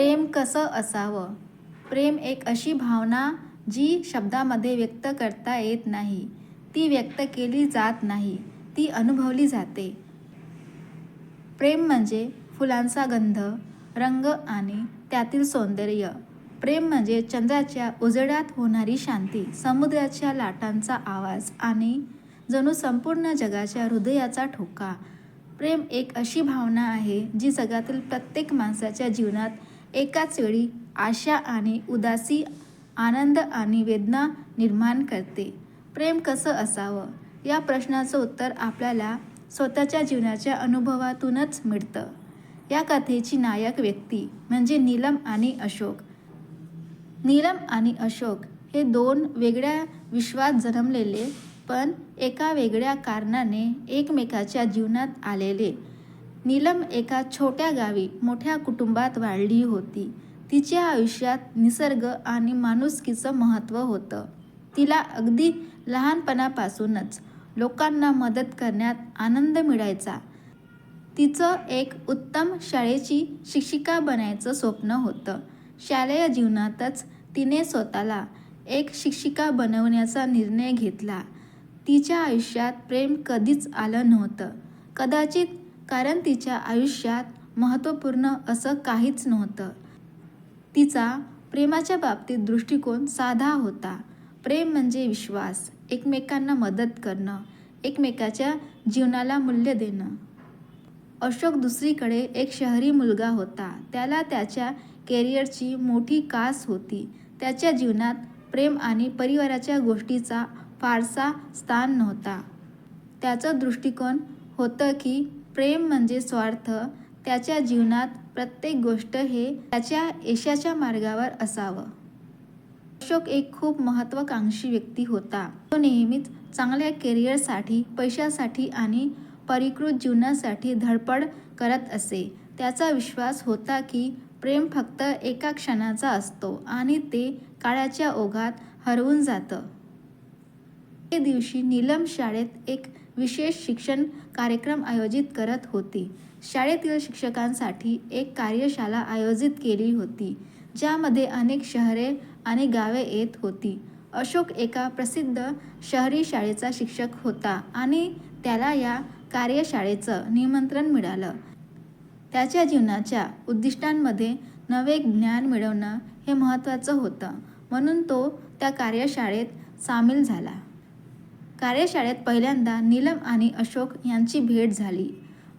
प्रेम कसं असावं? प्रेम एक अशी भावना जी शब्दामध्ये व्यक्त करता येत नाही. ती व्यक्त केली जात नाही. ती अनुभवली जाते. प्रेम म्हणजे फुलांचा गंध रंग आणि त्यातील सौंदर्य. प्रेम म्हणजे चंद्राच्या उजड्यात होणारी शांती समुद्राच्या लाटांचा आवाज आणि जणू संपूर्ण जगाच्या हृदयाचा ठोका. प्रेम एक अशी भावना आहे जी जगातील प्रत्येक माणसाच्या जीवनात एकाच वेळी आशा आणि उदासी आनंद आणि वेदना निर्माण करते. प्रेम कसं असावं? या प्रश्नाचं उत्तर आपल्याला स्वतःच्या जीवनाच्या अनुभवातूनच मिळतं. या कथेची नायक व्यक्ती म्हणजे नीलम आणि अशोक. नीलम आणि अशोक हे दोन वेगळ्या विश्वात जन्मलेले पण एका वेगळ्या कारणाने एकमेकाच्या जीवनात आलेले. नीलम एका छोट्या गावी मोठ्या कुटुंबात वाढली होती. तिच्या आयुष्यात निसर्ग आणि माणुसकीचं महत्त्व होतं. तिला अगदी लहानपणापासूनच लोकांना मदत करण्यात आनंद मिळायचा. तिचं एक उत्तम शाळेची शिक्षिका बनायचं स्वप्न होतं. शालेय जीवनातच तिने स्वतःला एक शिक्षिका बनवण्याचा निर्णय घेतला. तिच्या आयुष्यात प्रेम कधीच आलं नव्हतं. कदाचित कारण तिच्या आयुष्यात महत्त्वपूर्ण असं काहीच नव्हतं. तिचा प्रेमाच्या बाबतीत दृष्टिकोन साधा होता. प्रेम म्हणजे विश्वास एकमेकांना मदत करणं एकमेकाच्या जीवनाला मूल्य देणं. अशोक दुसरीकडे एक शहरी मुलगा होता. त्याला त्याच्या कॅरियरची मोठी कास होती. त्याच्या जीवनात प्रेम आणि परिवाराच्या गोष्टीचा फारसा स्थान नव्हता. त्याचं दृष्टिकोन होतं की प्रेम म्हणजे स्वार्थ. त्याच्या जीवनात प्रत्येक गोष्ट हे त्याच्या यशाच्या मार्गावर असावं. अशोक एक खूप महत्त्वाकांक्षी व्यक्ती होता. तो नेहमीच चांगल्या करिअरसाठी पैशासाठी आणि परिकृत जीवनासाठी धडपड करत असे. त्याचा विश्वास होता की प्रेम फक्त एका क्षणाचा असतो आणि ते काळाच्या ओघात हरवून जातं. ते दिवशी नीलम शाळेत एक विशेष शिक्षण कार्यक्रम आयोजित करत होती. शाळेतील शिक्षकांसाठी एक कार्यशाला आयोजित केली होती ज्यामध्ये अनेक शहरे आणि गावे येत होती. अशोक एका प्रसिद्ध शहरी शाळेचा शिक्षक होता आणि त्याला या कार्यशाळेचं निमंत्रण मिळालं. त्याच्या जीवनाच्या उद्दिष्टांमध्ये नवे ज्ञान मिळवणं हे महत्त्वाचं होतं म्हणून तो त्या कार्यशाळेत सामील झाला. कार्यशाळेत पहिल्यांदा नीलम आणि अशोक यांची भेट झाली.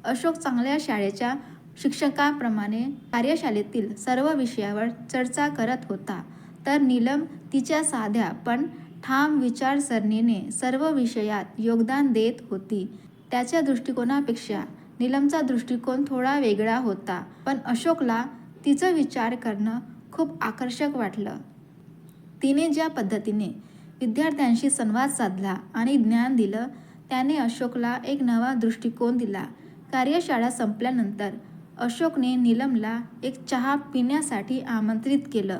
अशोक चांगल्या शाळेच्या शिक्षकाप्रमाणे कार्यशाळेतील सर्व विषयावर चर्चा करत होता. तर नीलम तिच्या साध्या पण ठाम विचारसरणीने सर्व विषयात योगदान देत होती. त्याच्या दृष्टिकोनापेक्षा नीलमचा दृष्टिकोन थोडा वेगळा होता पण अशोकला तिचं विचार करणं खूप आकर्षक वाटलं. तिने ज्या पद्धतीने विद्यार्थ्यांशी संवाद साधला आणि ज्ञान दिलं. त्याने अशोकला एक नवा दृष्टिकोन दिला. कार्यशाळा संपल्यानंतर अशोकने नीलमला एक चहा पिण्यासाठी आमंत्रित केलं.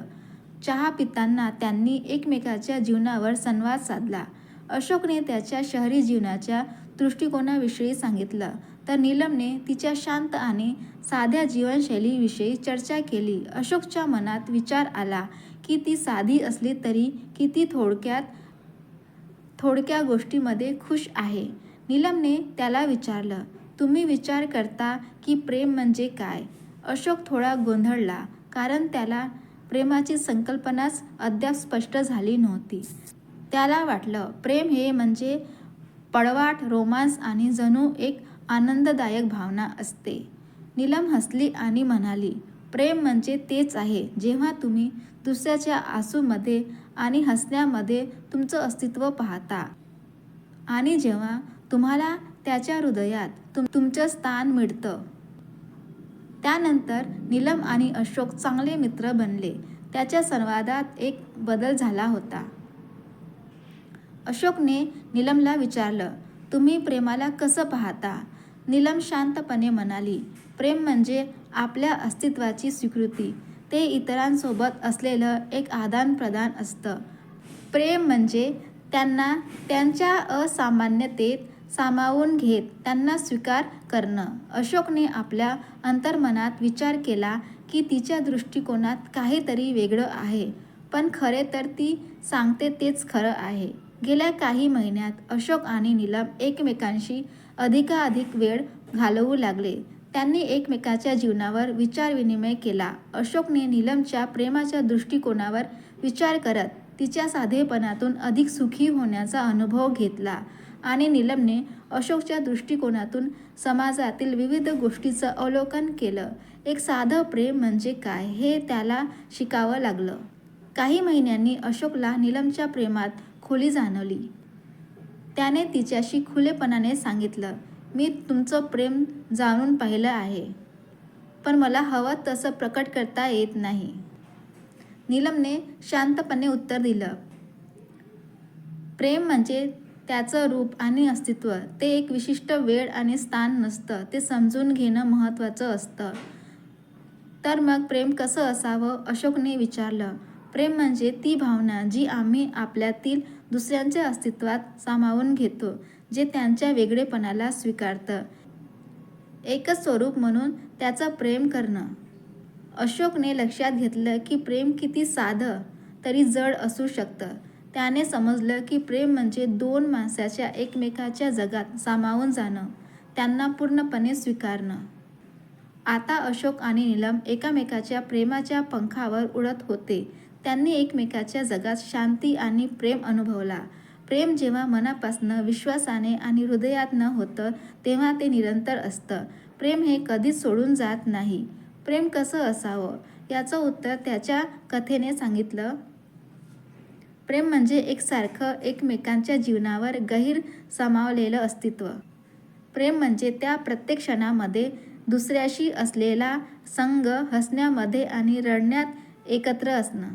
चहा पिताना त्यांनी एकमेकाच्या जीवनावर संवाद साधला. अशोकने त्याच्या शहरी जीवनाच्या दृष्टिकोनाविषयी सांगितलं. तर नीलमने तिच्या शांत आणि साध्या जीवनशैलीविषयी चर्चा केली. अशोकच्या मनात विचार आला की ती साधी असली तरी किती थोडक्यात थोडक्या गोष्टीमध्ये खुश आहे. नीलमने त्याला विचारलं तुम्ही विचार करता की प्रेम म्हणजे काय? अशोक थोडा गोंधळला कारण त्याला प्रेमाची संकल्पनाच अद्याप स्पष्ट झाली नव्हती. त्याला वाटलं प्रेम हे म्हणजे पळवाट रोमांस आणि जणू एक आनंददायक भावना असते. नीलम हसली आणि म्हणाली प्रेम म्हणजे तेच आहे जेव्हा तुम्ही दुसऱ्याच्या आसूमध्ये आणि हसण्यामध्ये तुमचं अस्तित्व पाहता. आणि जेव्हा तुम्हाला त्याच्या हृदयात तुम तुमचं स्थान मिळतं. त्यानंतर नीलम आणि अशोक चांगले मित्र बनले. त्याच्या संवादात एक बदल झाला होता. अशोकने नीलमला विचारलं तुम्ही प्रेमाला कसं पाहता? नीलम शांतपणे म्हणाली प्रेम म्हणजे आपल्या अस्तित्वाची स्वीकृती. ते इतरांसोबत असलेलं एक आदानप्रदान असतं. प्रेम म्हणजे त्यांना त्यांच्या असामान्यतेत सामावून घेत त्यांना स्वीकार करणं. अशोकने आपल्या अंतर्मनात विचार केला की तिच्या दृष्टिकोनात काहीतरी वेगळं आहे पण खरे तर ती सांगते तेच खरं आहे. गेल्या काही महिन्यात अशोक आणि नीलम एकमेकांशी अधिकाधिक वेळ घालवू लागले. त्यांनी एकमेकाच्या जीवनावर विचारविनिमय केला. अशोकने नीलमच्या प्रेमाच्या दृष्टिकोनावर विचार करत तिच्या साधेपणातून अधिक सुखी होण्याचा अनुभव घेतला आणि नीलमने अशोकच्या दृष्टिकोनातून समाजातील विविध गोष्टीचं अवलोकन केलं. एक साधं प्रेम म्हणजे काय हे त्याला शिकावं लागलं. काही महिन्यांनी अशोकला नीलमच्या प्रेमात खोली जाणवली. त्याने तिच्याशी खुलेपणाने सांगितलं मी तुमचं प्रेम जाणून पाहिलं आहे पण मला हवं तसं प्रकट करता येत नाही. नीलमने शांतपणे उत्तर दिलं प्रेम म्हणजे त्याचं रूप आणि अस्तित्व ते एक विशिष्ट वेळ आणि स्थान नसतं ते समजून घेणं महत्त्वाचं असतं. तर मग प्रेम कसं असावं? अशोकने विचारलं प्रेम म्हणजे ती भावना जी आम्ही आपल्यातील दुसऱ्यांच्या अस्तित्वात सामावून घेतो जे त्यांच्या वेगळेपणाला स्वीकारतं. एकच स्वरूप म्हणून त्याचं प्रेम करणं. अशोकने लक्षात घेतलं की प्रेम किती साधं तरी जड असू शकतं. त्याने समजलं की प्रेम म्हणजे दोन माणसाच्या एकमेकाच्या जगात सामावून जाणं त्यांना पूर्णपणे स्वीकारणं. आता अशोक आणि नीलम एकामेकाच्या प्रेमाच्या पंखावर उडत होते त्यांनी एकमेकाच्या जगात शांती आणि प्रेम अनुभवला. प्रेम जेव्हा मनापासनं विश्वासाने आणि हृदयातनं होतं तेव्हा ते निरंतर असतं. प्रेम हे कधीच सोडून जात नाही. प्रेम कसं असावं? याचं उत्तर त्याच्या कथेने सांगितलं. प्रेम म्हणजे एकसारखं एकमेकांच्या जीवनावर गहीर सामावलेलं अस्तित्व. प्रेम म्हणजे त्या प्रत्येक क्षणामध्ये दुसऱ्याशी असलेला संग हसण्यामध्ये आणि रडण्यात एकत्र असणं.